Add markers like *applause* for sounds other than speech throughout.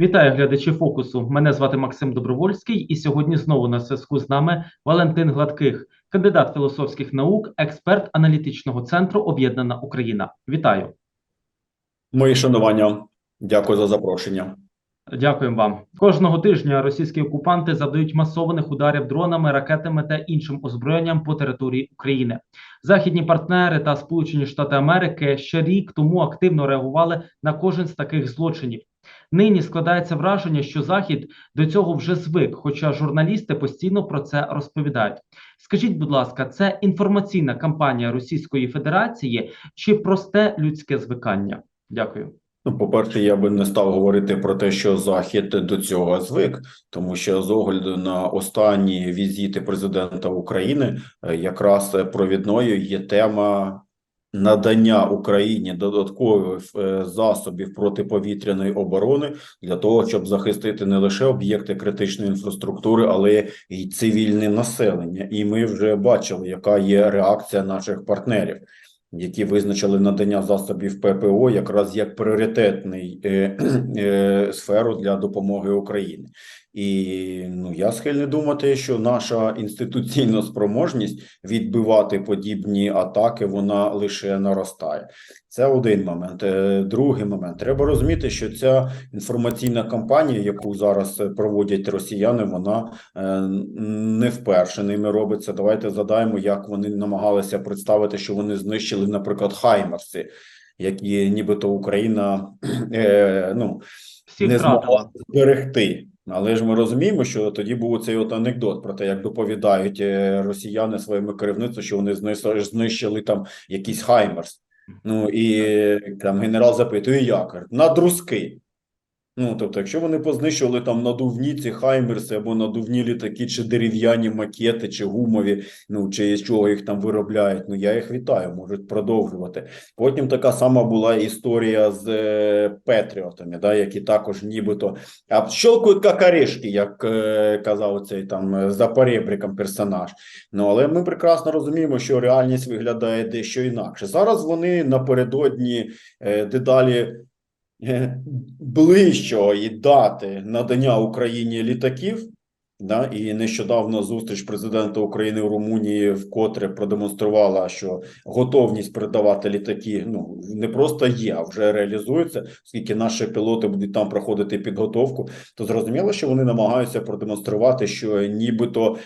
Вітаю глядачі фокусу. Мене звати Максим Добровольський, і сьогодні знову на зв'язку з нами Валентин Гладких, кандидат філософських наук, експерт аналітичного центру Об'єднана Україна. Вітаю, Мої шанування. Дякую за запрошення. дякуємо вам. Кожного тижня російські окупанти завдають масованих ударів дронами, ракетами та іншим озброєнням по території України. Західні партнери та Сполучені Штати Америки ще рік тому активно реагували на кожен з таких злочинів. Нині складається враження, що Захід до цього вже звик, хоча журналісти постійно про це розповідають. Скажіть, будь ласка, це інформаційна кампанія Російської Федерації чи просте людське звикання? Дякую. Ну, по-перше, я би не став говорити про те, що Захід до цього звик, тому що з огляду на останні візити президента України, е, якраз провідною є тема надання Україні додаткових е, засобів протиповітряної оборони для того, щоб захистити не лише об'єкти критичної інфраструктури, але й цивільне населення. І ми вже бачили, яка є реакція наших партнерів. які визначили надання засобів ППО якраз як пріоритетний е, *clears throat* е, сферу для допомоги Україні. І ну я схильний думати, що наша інституційна спроможність відбивати подібні атаки вона лише наростає. Це один момент. Е, Другий момент треба розуміти, що ця інформаційна кампанія, яку зараз проводять росіяни, вона е, не вперше ними робиться. Давайте задаємо, як вони намагалися представити, що вони знищили, наприклад, Хаймерси, які нібито Україна *clears throat* е, ну не змогла зберегти. Але ж ми розуміємо, що тоді був цей от анекдот про те, як доповідають е, росіяни своєму керівництву, що вони знищили, там якийсь Хаймерс. Ну і е, там генерал запитує, як? На друзки. Ну, тобто, якщо вони познищували там надувні ці хаймерси або надувні літаки, чи дерев'яні макети, чи гумові, ну чи з чого їх там виробляють, ну я їх вітаю, можуть продовжувати. Потім така сама була історія з е, Петріотами, да, які також нібито а, щелкають як орешки, як е, казав цей там е, за поребриком персонаж. Ну але ми прекрасно розуміємо, що реальність виглядає дещо інакше. Зараз вони напередодні е, дедалі ближчого і дати надання Україні літаків. Да, і нещодавно зустріч президента України у Румунії вкотре продемонструвала, що готовність передавати літаки ну не просто є, а вже реалізується, оскільки наші пілоти будуть там проходити підготовку. То зрозуміло, що вони намагаються продемонструвати, що нібито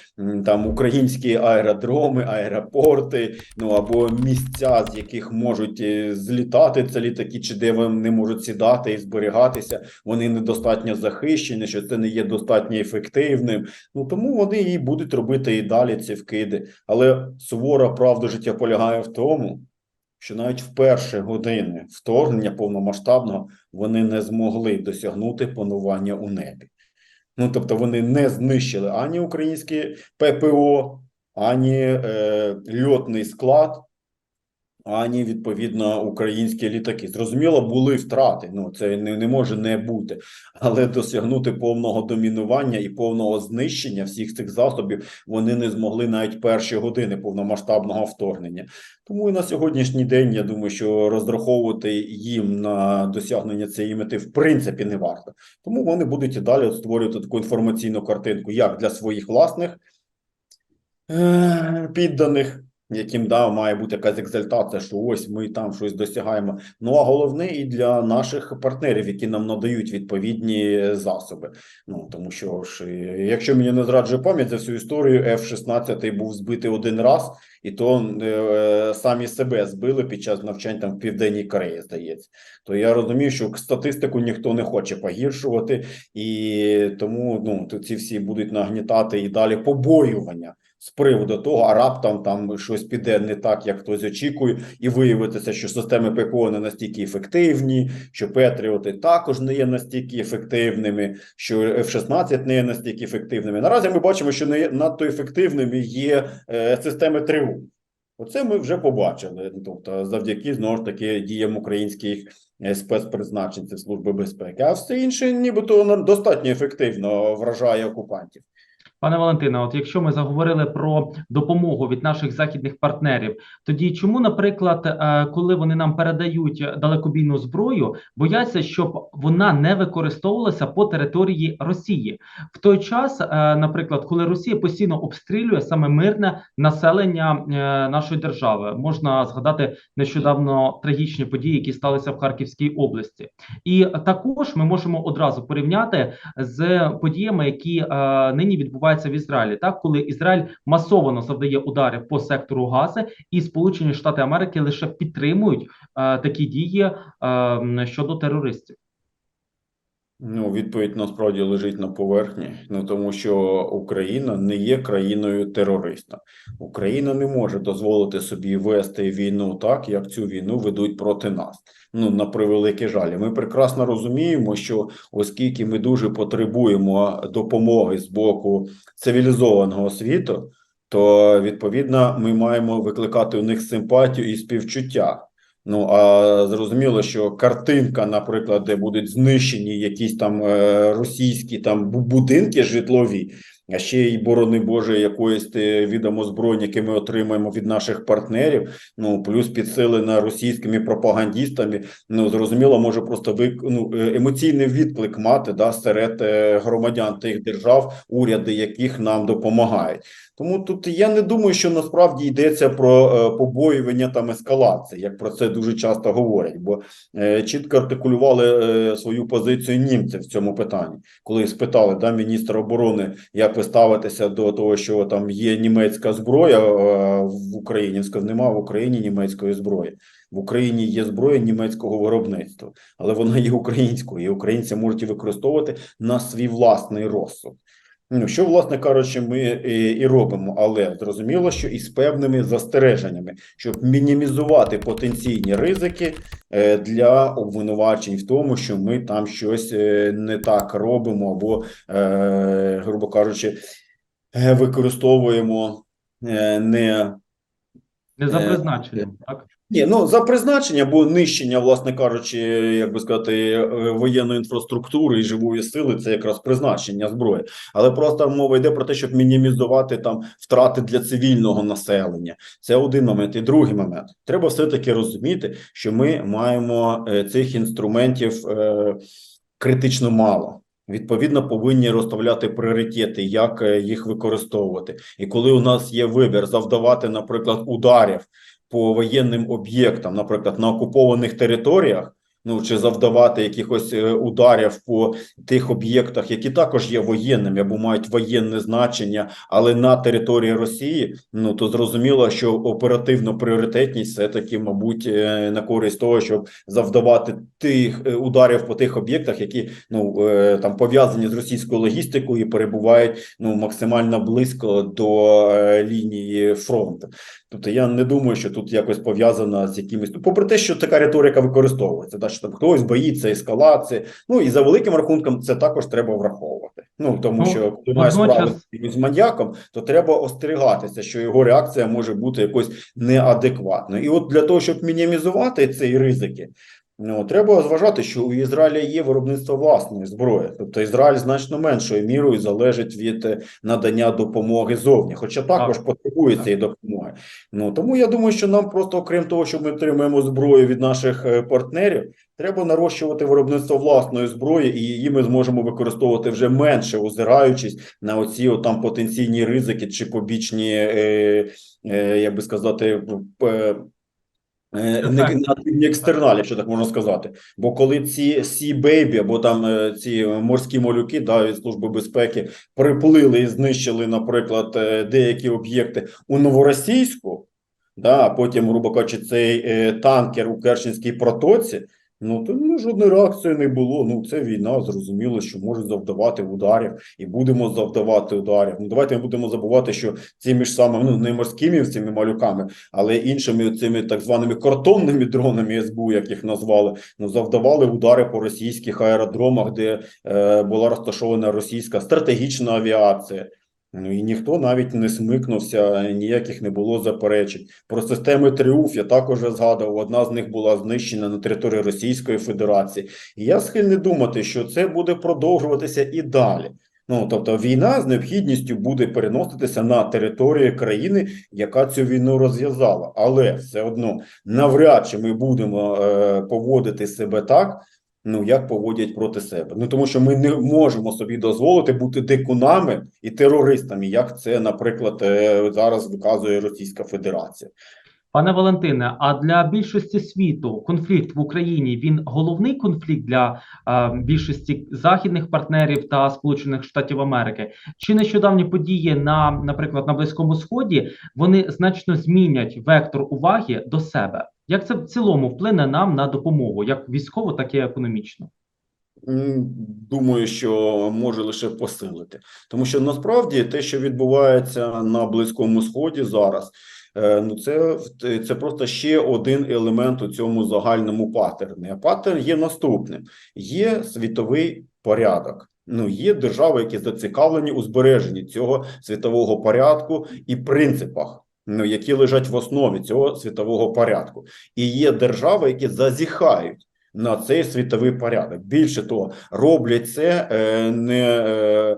там українські аеродроми, аеропорти, ну або місця, з яких можуть е, злітати ці літаки, чи де вони можуть сідати і зберігатися, вони недостатньо захищені, що це не є достатньо ефективним. Ну тому вони і будуть робити і далі ці вкиди. Але сувора правда життя полягає в тому, що навіть в перші години вторгнення повномасштабного вони не змогли досягнути панування у небі. Ну тобто вони не знищили ані українське ППО, ані е, льотний склад, ані відповідно українські літаки. Зрозуміло, були втрати. Ну це не, не може не бути, але досягнути повного домінування і повного знищення всіх цих засобів вони не змогли навіть перші години повномасштабного вторгнення. Тому і на сьогоднішній день я думаю, що розраховувати їм на досягнення цієї мети в принципі не варто. Тому вони будуть і далі створювати таку інформаційну картинку, як для своїх власних е, підданих. Яким да має бути якась екзальтація, що ось ми там щось досягаємо. Ну а головне і для наших партнерів, які нам надають відповідні засоби. Ну тому що ж, е, якщо мені не зраджує пам'ять за всю історію, F-16 був збитий один раз, і то е, самі себе збили під час навчань там в Південній Кореї, здається. То я розумію, що статистику ніхто не хоче погіршувати, і тому ну ці всі будуть нагнітати і далі побоювання з приводу того, а раптом там щось піде не так, як хтось очікує, і виявитися, що системи ППО не настільки ефективні, що Петріоти також не є настільки ефективними, що F-16 не є настільки ефективними. Наразі ми бачимо, що не надто ефективними є е, системи ТРИУ. Оце ми вже побачили. Тобто, завдяки знову ж таки діям українських е, спецпризначенців Служби безпеки, а все інше, нібито достатньо ефективно вражає окупантів. Пане Валентине, от якщо ми заговорили про допомогу від наших західних партнерів, тоді чому, наприклад, е, коли вони нам передають далекобійну зброю, бояться, щоб вона не використовувалася по території Росії? В той час, е, наприклад, коли Росія постійно обстрілює саме мирне населення е, нашої держави, можна згадати нещодавно трагічні події, які сталися в Харківській області, і також ми можемо одразу порівняти з подіями, які нині відбуваються в Ізраїлі, так коли Ізраїль масово завдає удари по сектору Гази, і Сполучені Штати Америки лише підтримують е, такі дії е, щодо терористів. Ну, відповідь насправді лежить на поверхні, ну тому що Україна не є країною терориста. Україна не може дозволити собі вести війну так, як цю війну ведуть проти нас. Ну на превеликий жаль. Ми прекрасно розуміємо, що оскільки ми дуже потребуємо допомоги з боку цивілізованого світу, то відповідно ми маємо викликати у них симпатію і співчуття. Ну а зрозуміло, що картинка, наприклад, де будуть знищені якісь там е, російські там будинки житлові, а ще й борони Боже, якоїсь відомо зброї, які ми отримаємо від наших партнерів. Ну плюс підсилена російськими пропагандістами. Ну зрозуміло, може просто вик... ну, е, емоційний відклик мати да серед е, громадян тих держав, уряди яких нам допомагають. Тому тут я не думаю, що насправді йдеться про е, побоювання там ескалації, як про це дуже часто говорять, бо чітко артикулювали свою позицію німці в цьому питанні, коли спитали да, міністра оборони, як ви ставитеся до того, що там є німецька зброя е, в Україні. Він сказав, нема в Україні німецької зброї. В Україні є зброя німецького виробництва, але вона є українською, і українці можуть її використовувати на свій власний розсуд. Ну, що, власне кажучи, ми і, і робимо, але зрозуміло, що із певними застереженнями, щоб мінімізувати потенційні ризики е, для обвинувачень в тому, що ми там щось е, не так робимо, або, е, грубо кажучи, е, використовуємо е, не Не за Е, призначенням, так ні, ну за призначення або нищення, власне кажучи, як би сказати, е, воєнної інфраструктури і живої сили це якраз призначення зброї. Але просто мова йде про те, щоб мінімізувати там втрати для цивільного населення. Це один момент. І другий момент. Треба все-таки розуміти, що ми маємо е, цих інструментів е, критично мало. Відповідно, повинні розставляти пріоритети, як їх використовувати. І коли у нас є вибір завдавати, наприклад, ударів по воєнним об'єктам, наприклад, на окупованих територіях, ну чи завдавати якихось е, ударів по тих об'єктах, які також є воєнними або мають воєнне значення, але на території Росії, ну то зрозуміло, що оперативно пріоритетність все таки, мабуть, е, на користь того, щоб завдавати тих е, ударів по тих об'єктах, які ну там пов'язані з російською логістикою і перебувають ну максимально близько до лінії фронту. Тобто я не думаю, що тут якось пов'язано з якимись. Попри те, що така риторика використовується, да, що там хтось боїться ескалації. Ну і за великим рахунком це також треба враховувати. Ну тому Ну, що коли маєш справу з якимось маньяком, то треба остерігатися, що його реакція може бути якось неадекватною. І от для того, щоб мінімізувати ці ризики. Ну, треба зважати, що у Ізраїля є виробництво власної зброї, тобто Ізраїль значно меншою мірою залежить від е, надання допомоги зовні, хоча також Так. потребує цієї допомоги. Ну тому я думаю, що нам просто, окрім того, що ми отримуємо зброю від наших е, партнерів, треба нарощувати виробництво власної зброї, і її ми зможемо використовувати вже менше, озираючись на оці там потенційні ризики чи побічні, е, е, як би сказати, Е. негативні екстерналі, якщо так можна сказати. Бо коли ці сі бейбі або там е, ці морські малюки да, від Служби безпеки приплили і знищили, наприклад, е, деякі об'єкти у Новоросійську, да, а потім, грубо кажучи, цей е, танкер у Керченській протоці, ну то ну, жодної реакції не було. Ну це війна, зрозуміло, що можуть завдавати ударів, і будемо завдавати ударів. Ну давайте не будемо забувати, що цими ж самими ну не морськими цими малюками, але іншими цими так званими картонними дронами СБУ, як їх назвали, ну завдавали удари по російських аеродромах, де е, була розташована російська стратегічна авіація. Ну і ніхто навіть не смикнувся, ніяких не було заперечень. Про системи Тріумф я також згадував. Одна з них була знищена на території Російської Федерації. І я схильний думати, що це буде продовжуватися і далі. Ну тобто, війна з необхідністю буде переноситися на територію країни, яка цю війну розв'язала. Але все одно навряд чи ми будемо е, поводити себе так. Ну, як поводять проти себе. Ну тому що ми не можемо собі дозволити бути дикунами і терористами, як це, наприклад, е, зараз виказує Російська Федерація. Пане Валентине, а для більшості світу конфлікт в Україні він головний конфлікт для е, більшості західних партнерів та Сполучених Штатів Америки. Чи нещодавні події на, наприклад, на Близькому Сході вони значно змінять вектор уваги до себе? Як це в цілому вплине нам на допомогу, як військову, так і економічну? Думаю, що може лише посилити, тому що насправді те, що відбувається на Близькому Сході зараз, е, ну це це просто ще один елемент у цьому загальному паттерні. А паттерн є наступним: є світовий порядок. Ну, є держави, які зацікавлені у збереженні цього світового порядку і принципах, які лежать в основі цього світового порядку, і є держави, які зазіхають на цей світовий порядок. Більше того, роблять це е, не, е,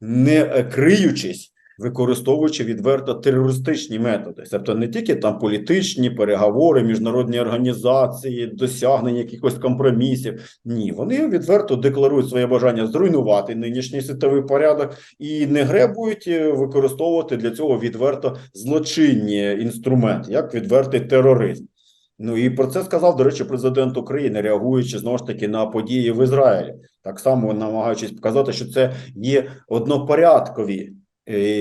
не криючись, використовуючи відверто терористичні методи, тобто не тільки там політичні переговори, міжнародні організації, досягнення якихось компромісів. Ні, вони відверто декларують своє бажання зруйнувати нинішній світовий порядок і не гребують е, використовувати для цього відверто злочинні інструменти, як відвертий тероризм. Ну і про це сказав, до речі, президент України, реагуючи знову ж таки на події в Ізраїлі, так само намагаючись показати, що це є однопорядкові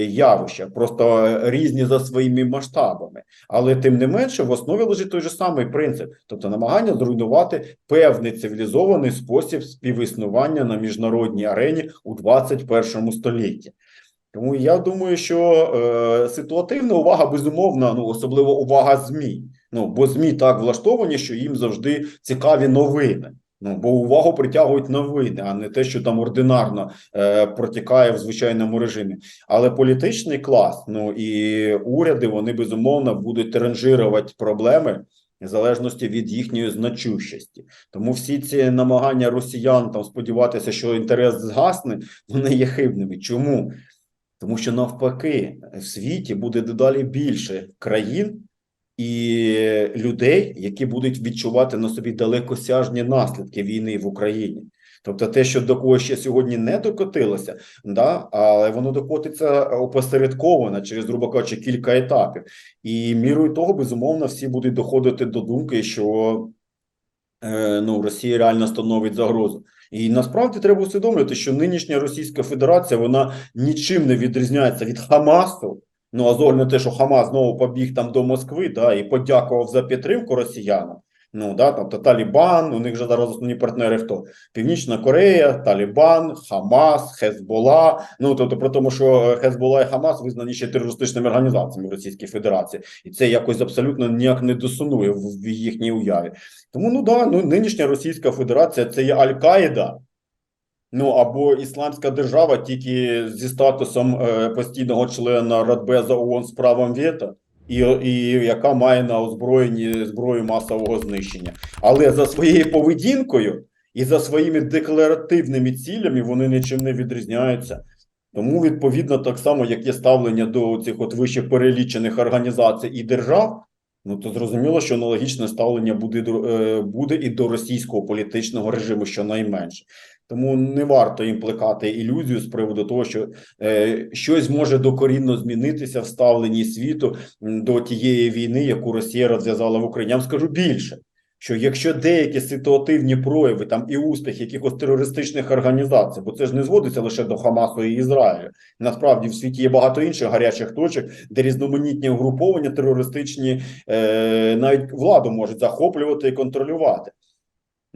явища, просто різні за своїми масштабами. Але тим не менше, в основі лежить той же самий принцип, тобто намагання зруйнувати певний цивілізований спосіб співіснування на міжнародній арені у 21 столітті. Тому я думаю, що е, ситуативна увага безумовно, ну особливо увага ЗМІ. Ну бо ЗМІ так влаштовані, що їм завжди цікаві новини. Ну бо увагу притягують новини, а не те, що там ординарно е, протікає в звичайному режимі. Але політичний клас, ну і уряди вони безумовно будуть тиранжирувати проблеми. В залежності від їхньої значущості, тому всі ці намагання росіян там сподіватися, що інтерес згасне, вони є хибними. Чому? Тому що навпаки, в світі буде дедалі більше країн і людей, які будуть відчувати на собі далекосяжні наслідки війни в Україні. Тобто, те, що до кого ще сьогодні не докотилося, да, але воно докотиться опосередковано через, грубо кажучи, кілька етапів. І мірою того, безумовно, всі будуть доходити до думки, що е, ну, Росія реально становить загрозу. І насправді треба усвідомлювати, що нинішня Російська Федерація вона нічим не відрізняється від Хамасу. Ну а з огляду те, що Хамас знову побіг там до Москви, да, і подякував за підтримку росіянам. Ну да, тобто Талібан, у них же зараз основні партнери хто? Північна Корея, Талібан, Хамас, Хезбола. Ну тобто, про тому, що Хезбола і Хамас визнані ще терористичними організаціями в Російській Федерації, і це якось абсолютно ніяк не досунує в їхній уяві. Тому ну да, ну нинішня Російська Федерація це є Аль-Каїда. Ну або Ісламська держава тільки зі статусом е, постійного члена Радбеза ООН з правом вето, і, і яка має на озброєнні зброю масового знищення. Але за своєю поведінкою і за своїми декларативними цілями вони нічим не відрізняються. Тому, відповідно, так само, як є ставлення до цих от вище перелічених організацій і держав, ну то зрозуміло, що аналогічне ставлення буде, е, буде і до російського політичного режиму, щонайменше. Тому не варто їм плекати ілюзію з приводу того, що е, щось може докорінно змінитися в ставленні світу до тієї війни, яку Росія розв'язала в Україні. Я вам скажу більше. Що якщо деякі ситуативні прояви там і успіх якихось терористичних організацій, бо це ж не зводиться лише до Хамасу і Ізраїлю. Насправді в світі є багато інших гарячих точок, де різноманітні угруповання терористичні е, навіть владу можуть захоплювати і контролювати.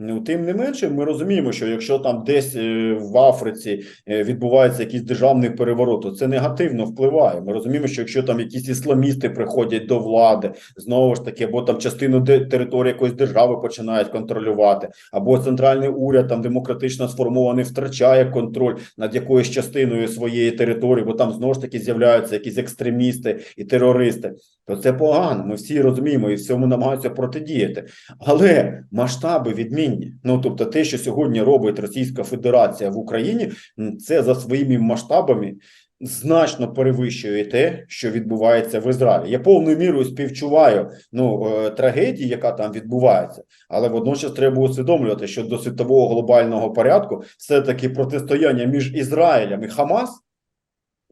Ну, тим не менше, ми розуміємо, що якщо там десь е, в Африці е, відбувається якийсь державний переворот, то це негативно впливає. Ми розуміємо, що якщо там якісь ісламісти приходять до влади, знову ж таки, або там частину території якоїсь держави починають контролювати, або центральний уряд там демократично сформований втрачає контроль над якоюсь частиною своєї території, бо там знову ж таки з'являються якісь екстремісти і терористи, то це погано. Ми всі розуміємо і всьому намагаються протидіяти. Але масштаби відмінні. Україні. Ну тобто, те, що сьогодні робить Російська Федерація в Україні, це за своїми масштабами значно перевищує те, що відбувається в Ізраїлі. Я повною мірою співчуваю ну е, трагедії, яка там відбувається, але водночас треба усвідомлювати, що до світового глобального порядку все таки протистояння між Ізраїлем і Хамас.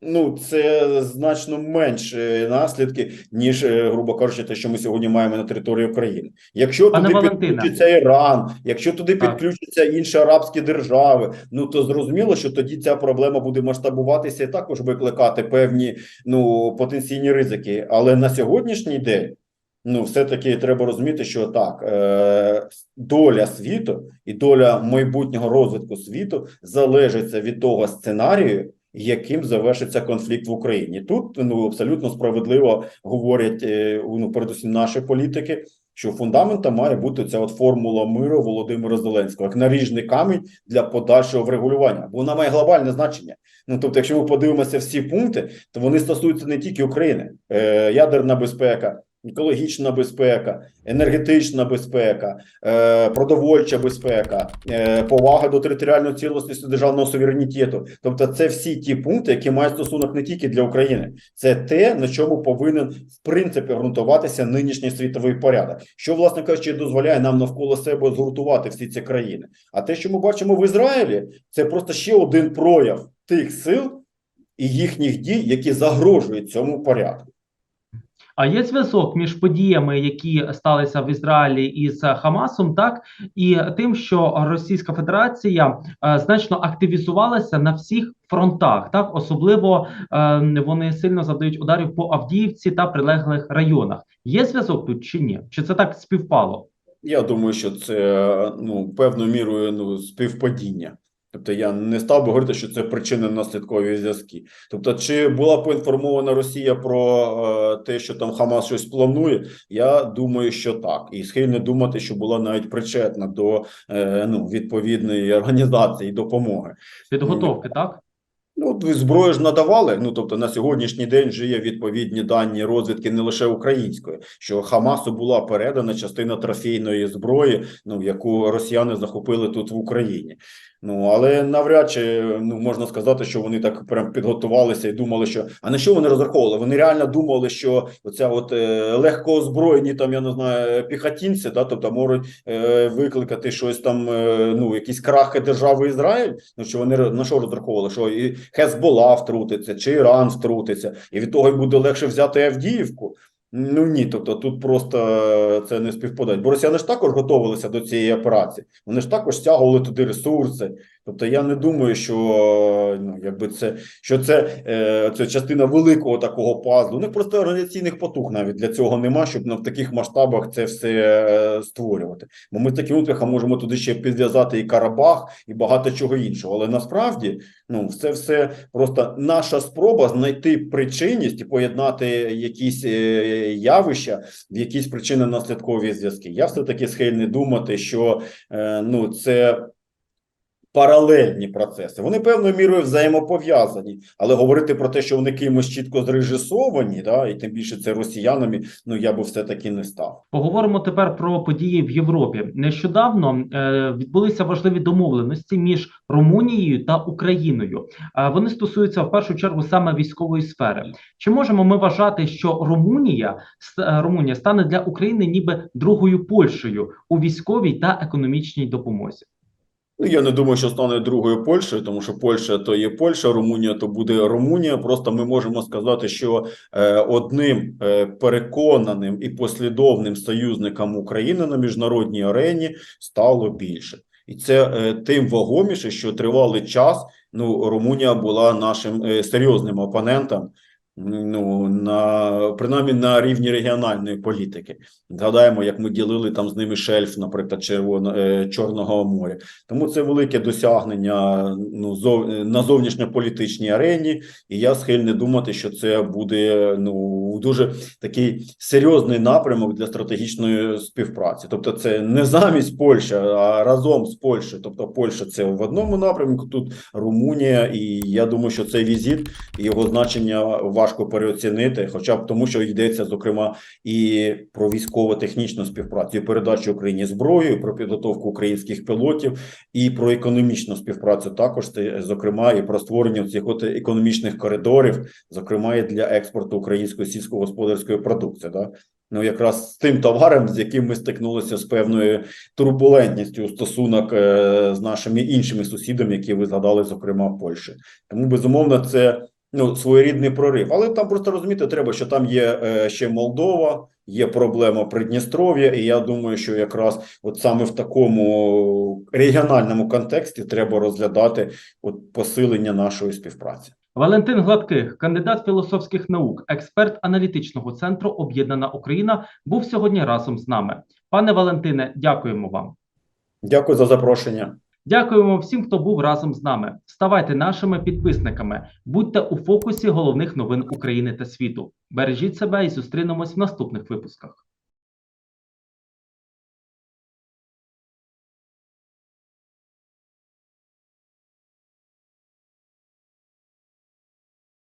Ну, це значно менше наслідки, ніж, е, грубо кажучи, те, що ми сьогодні маємо на території України. Якщо Пане туди Валентине. підключиться Іран, якщо туди Так. підключаться інші арабські держави, ну то зрозуміло, що тоді ця проблема буде масштабуватися і також викликати певні ну потенційні ризики. Але на сьогоднішній день. Ну, все-таки треба розуміти, що так, е, доля світу і доля майбутнього розвитку світу залежить від того сценарію, яким завершиться конфлікт в Україні. Тут ну абсолютно справедливо говорять е, ну, передусім наші політики, що фундаментом має бути ця от формула миру Володимира Зеленського, як наріжний камінь для подальшого врегулювання, бо вона має глобальне значення. Ну тобто, якщо ми подивимося всі пункти, то вони стосуються не тільки України, е, ядерна безпека. Екологічна безпека, енергетична безпека, е, продовольча безпека, е, повага до територіальної цілісності державного суверенітету. Тобто, це всі ті пункти, які мають стосунок не тільки для України, це те, на чому повинен в принципі ґрунтуватися нинішній світовий порядок, що власне кажучи, дозволяє нам навколо себе згуртувати всі ці країни. А те, що ми бачимо в Ізраїлі, це просто ще один прояв тих сил і їхніх дій, які загрожують цьому порядку. А є зв'язок між подіями, які сталися в Ізраїлі із Хамасом, так і тим, що Російська Федерація е, значно активізувалася на всіх фронтах, так особливо е, вони сильно завдають ударів по Авдіївці та прилеглих районах. Є зв'язок тут чи ні? Чи це так співпало? Я думаю, що це ну певною мірою ну співпадіння. Тобто я не став би говорити, що це причини наслідкові зв'язки. Тобто, чи була поінформована Росія про е, те, що там Хамас щось планує? Я думаю, що так, і схильний думати, що була навіть причетна до е, ну відповідної організації допомоги. Підготовки, так? Ну, зброю ж надавали. Ну тобто на сьогоднішній день вже є відповідні дані розвідки не лише української, що Хамасу була передана частина трофейної зброї, ну яку росіяни захопили тут в Україні. Ну але навряд чи ну можна сказати, що вони так прям підготувалися і думали, що а на що вони розраховували? Вони реально думали, що оця от е, легко озброєні там, я не знаю, піхотінці, да, тобто можуть е, викликати щось там, е, ну якісь крахи держави Ізраїль. Ну що вони на що розраховували? Що і Хезбола втрутиться, чи Іран втрутиться, і від того й буде легше взяти Авдіївку. Ну ні, тобто тут просто е, це не співпадає. Бо росіяни ж також готувалися до цієї операції. Вони ж також стягували туди ресурси. Тобто я не думаю, що ну якби це що це, е, це частина великого такого пазлу. У них просто організаційних потуг навіть для цього нема, щоб на в таких масштабах це все е, створювати. Бо ми з таким успіхом можемо туди ще підв'язати і Карабах, і багато чого іншого. Але насправді ну це все просто наша спроба знайти причинність і поєднати якісь е, явища в якісь причинно-наслідкові зв'язки. Я все таки схильний думати, що е, ну це. Паралельні процеси, вони певною мірою взаємопов'язані, але говорити про те, що вони кимось чітко зрежисовані, да, і тим більше це росіянами, ну я би все таки не став. Поговоримо тепер про події в Європі. Нещодавно е, відбулися важливі домовленості між Румунією та Україною. Е, вони стосуються в першу чергу саме військової сфери. Чи можемо ми вважати, що Румунія е, Румунія стане для України ніби другою Польщею у військовій та економічній допомозі? Ну, я не думаю, що стане другою Польщею, тому що Польща то є Польща, Румунія то буде Румунія. Просто ми можемо сказати, що е, одним е, переконаним і послідовним союзником України на міжнародній арені стало більше, і це е, тим вагоміше, що тривалий час. Ну, Румунія була нашим серйозним опонентом. Ну на принаймні на рівні регіональної політики. Згадаємо, як ми ділили там з ними шельф, наприклад, Червоно е, Чорного моря. Тому це велике досягнення ну зов, на зовнішньополітичній арені, і я схильний думати, що це буде ну дуже такий серйозний напрямок для стратегічної співпраці. Тобто, це не замість Польщі, а разом з Польщею. Тобто, Польща це в одному напрямку, тут Румунія, і я думаю, що цей візит і його значення важ важко переоцінити, хоча б тому, що йдеться зокрема і про військово-технічну співпрацю, і передачу Україні зброї, про підготовку українських пілотів, і про економічну співпрацю також зокрема, і про створення цих от економічних коридорів, зокрема і для експорту української сільськогосподарської продукції. Да? Ну, якраз з тим товаром, з яким ми стикнулися з певною турбулентністю у стосунок е, з нашими іншими сусідами, які ви згадали, зокрема Польщі. Тому безумовно, це ну своєрідний прорив. Але там просто розуміти треба, що там є е, ще Молдова, є проблема Придністров'я, і я думаю, що якраз от саме в такому регіональному контексті треба розглядати от посилення нашої співпраці. Валентин Гладких, кандидат філософських наук, експерт аналітичного центру Об'єднана Україна, був сьогодні разом з нами. Пане Валентине, дякуємо вам. Дякую за запрошення. Дякуємо всім, хто був разом з нами. Ставайте нашими підписниками, будьте у фокусі головних новин України та світу. Бережіть себе і зустрінемось в наступних випусках.